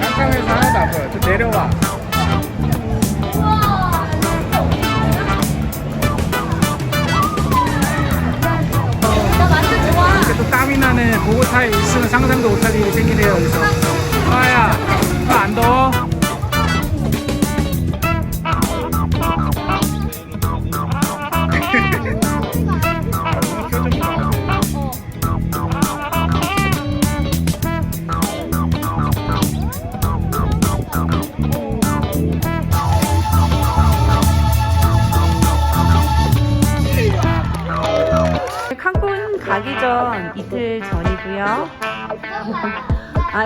깜깜해서 하나도 안 보여. 좀 내려와. 또 땀이 나는 보고타에 있으면 상상도 못할 일이 생기네요. 여기서. 아야, 안 더워?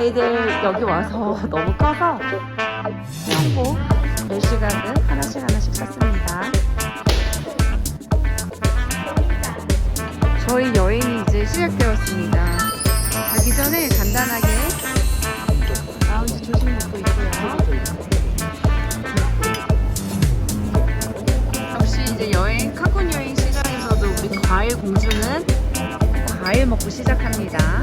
아이들 여기 와서 너무 커서 콤보 멜시각은 하나씩 하나씩 샀습니다. 저희 여행이 이제 시작되었습니다. 가기 전에 간단하게 라운지 먹고 있고요. 역시 이제 여행 칸쿤 여행 시장에서도 우리 과일 공주는 과일 먹고 시작합니다.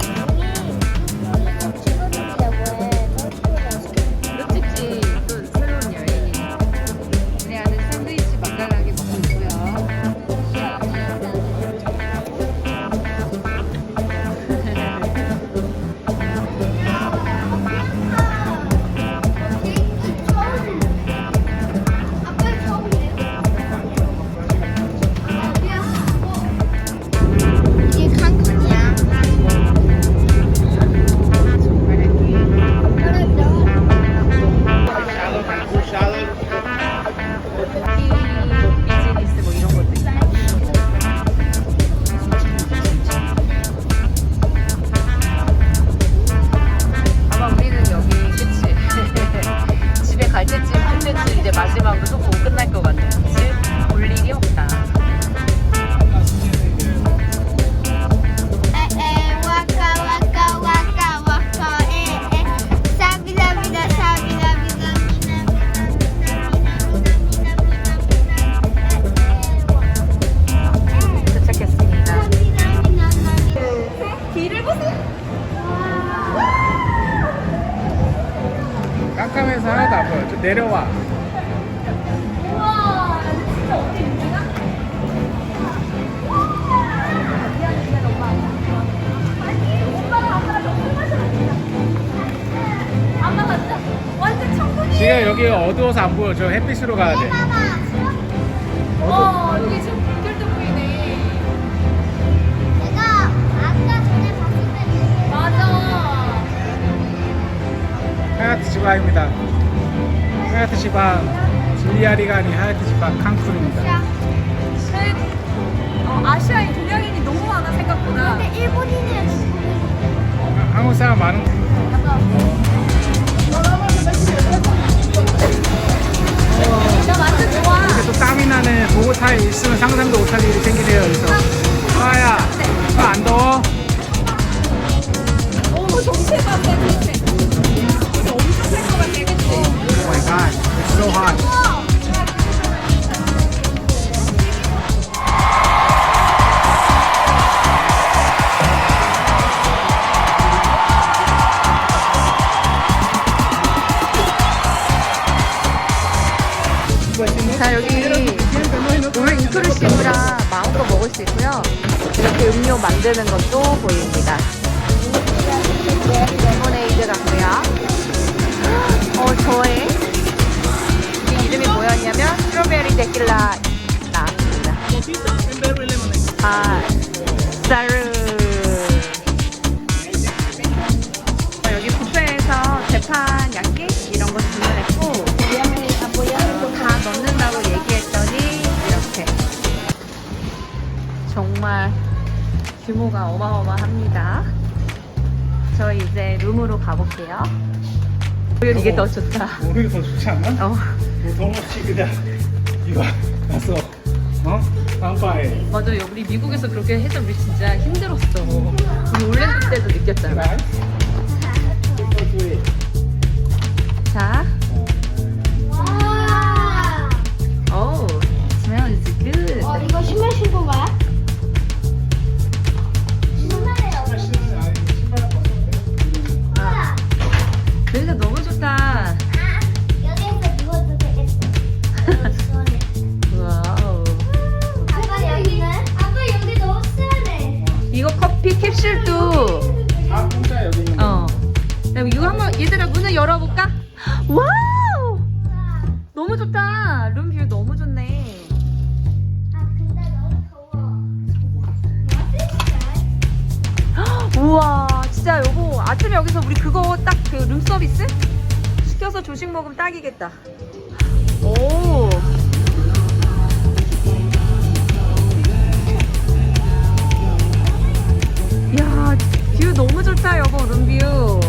비즈 여기 어두워서 안 보여. 저 햇빛으로 가야 돼. 어, 이게 지금 불결도 보이네. 내가 아까 전에 봤을 때 맞아. 하야트 지방입니다. 하야트 지방 줄리아리가 아닌 하야트 지방 칸쿤입니다. 어, 아시아인 동양인이 너무 많아 생각보다. 근데 일본인이야 한국 사람 많은 보고타에 있으면 상상도 못할 일이 생기네요. 여기서. 아야, 안 더워? 오, 정체가 안 돼, 엄청 셀것 같아, 그치? God, it's so hot. 있고요. 이렇게 음료 만드는 것도 보입니다. 레모네이드 같고요 어 저의 이 이름이 뭐였냐면 스트로베리 데킬라 나왔습니다 아 사르 자, 규모가 어마어마합니다. 저희 이제 룸으로 가볼게요. 이게 더 좋다. 오히려 더 좋지 않나? 어, 뭐 동없이 그냥 이거 가서 어? 깜빠에 맞아. 우리 미국에서 그렇게 해서 우리 진짜 힘들었어. 우리 올랜도 때도 느꼈잖아. 자, 좋다. 룸뷰 너무 좋네. 아 근데 너무 더워. 우와, 진짜 여보 아침에 여기서 우리 그거 딱 그 룸서비스 시켜서 조식 먹으면 딱이겠다. 오. 야, 뷰 너무 좋다 여보 룸뷰.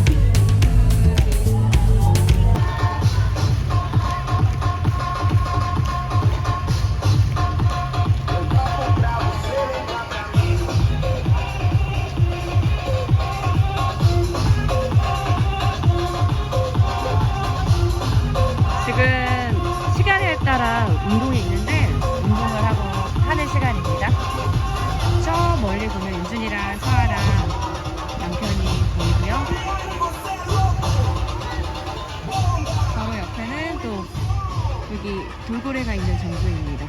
여기 돌고래가 있는 장소입니다.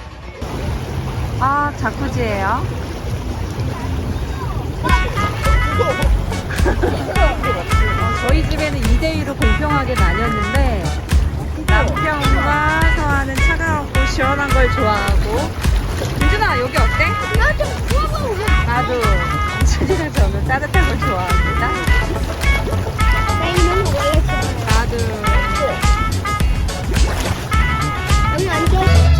아, 자쿠지예요. 저희 집에는 2대2로 공평하게 나뉘었는데 남편과 서아는 차가웠고 시원한 걸 좋아하고 윤준아 여기 어때? 구워보고 나도 윤준이랑 저는 따뜻한 걸 좋아합니다. 나도 여기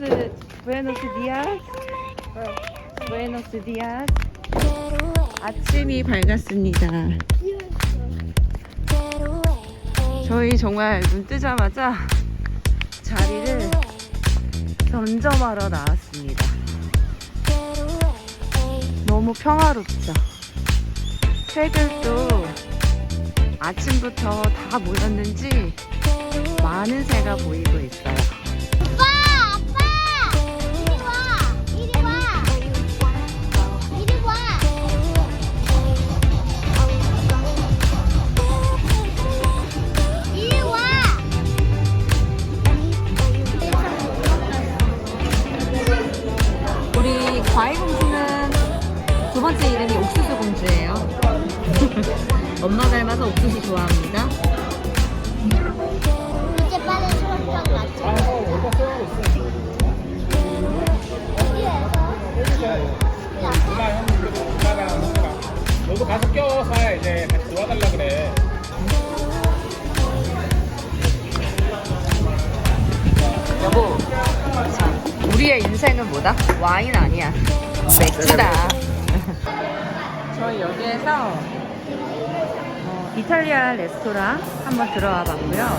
스 부에노스 디아스 부에노스 디아스 아침이 밝았습니다. 저희 정말 눈 뜨자마자 자리를 점점하러 나왔습니다. 너무 평화롭죠? 새들도 아침부터 다 모였는지 많은 새가 보이고 있어요 두 번째 이름이 옥수수 공주예요. 엄마 닮아서 옥수수 좋아합니다. 이제 빨리 수업장 너도 가서 이제 같이 도와달라 그래. 여보, 자, 우리의 인생은 뭐다? 와인 아니야. 맥주다. 저희 여기에서 어, 이탈리아 레스토랑 한번 들어와 봤고요.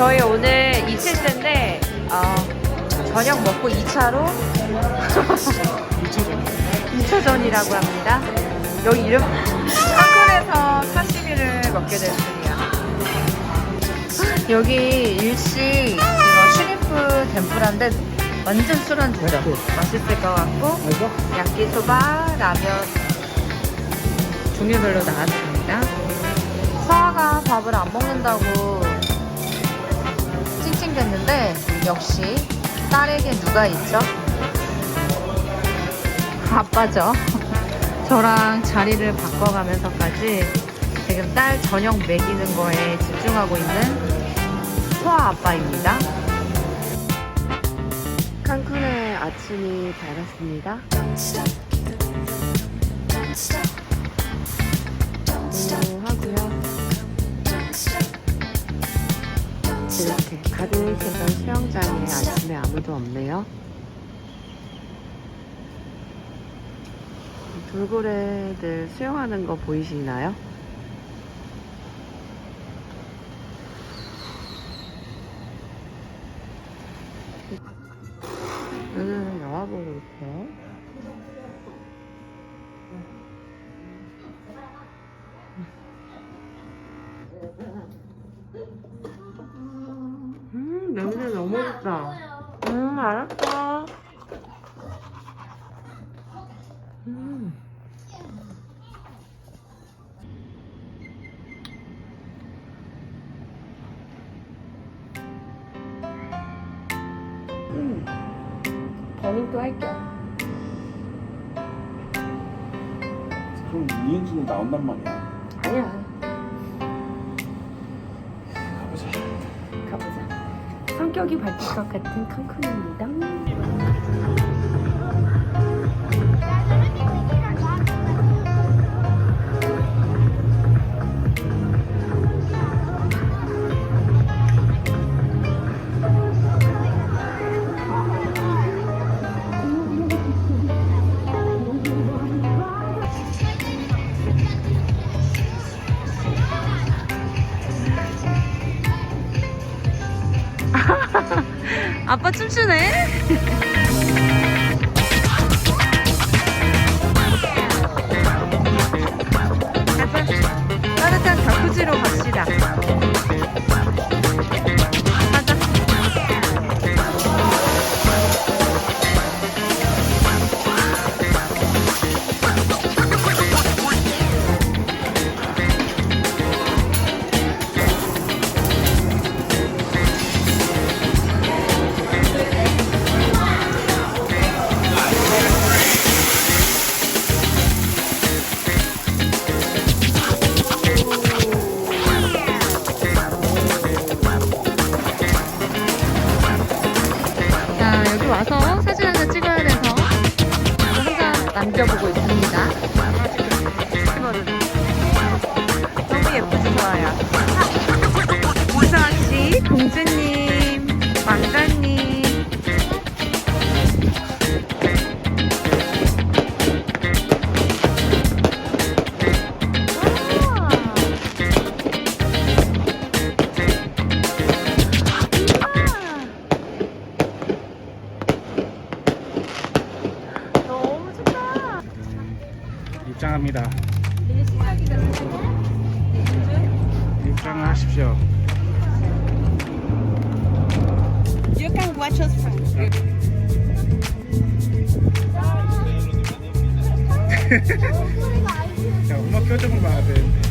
저희 오늘 2칠째인데 어, 저녁 먹고 2차로 2차전이라고 합니다. 여기 이름 한글에서 사시미를 먹게 됐습니다. 여기 일식 이거 슈리프 덴푸라인데 완전 술안주죠. 맛있을 것 같고? 야끼소바, 라면 종류별로 나왔습니다. 서아가 밥을 안 먹는다고 찡찡댔는데 역시 딸에게 누가 있죠? 아빠죠. 저랑 자리를 바꿔가면서까지 지금 딸 저녁 먹이는 거에 집중하고 있는 소아 아빠입니다. 칸쿤의 아침이 밝았습니다. 가득했던 수영장에 아침에 아무도 없네요. 돌고래들 수영하는 거 보이시나요? 여기는 영화 보고 있어요. 좋다. 음, 알았어. 음. 음. 버닝도 할게요. 그럼 이은지는 나온단 말이야. 아니야. 성격이 밝힐 것 같은 칸쿤입니다. 아빠 춤추네? 와서 사진 한장 찍어야 돼서 항상 남겨보고 있습니다. 너무 예쁘지, 좋아요. 이상씨, 공주님, 망가님. 입장합니다. 입장을 하십시오. You can watch us from. 자, 엄마 표정을 봐야 되는데.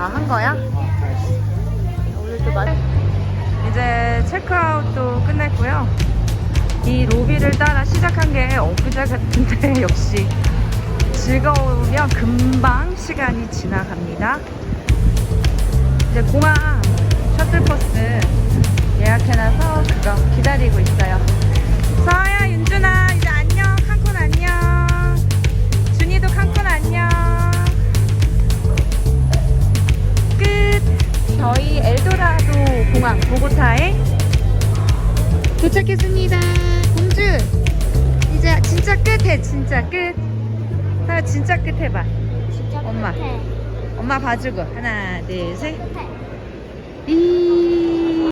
다 한 거야? 오늘도 많 이제 체크아웃도 끝냈고요. 이 로비를 따라 시작한 게 엊그제 같은데 역시 즐거우면 금방 시간이 지나갑니다. 이제 공항 셔틀버스 예약해놔서 그거 기다리고 해봐. 엄마. 엄마 봐주고 하나, 둘, 셋. 이.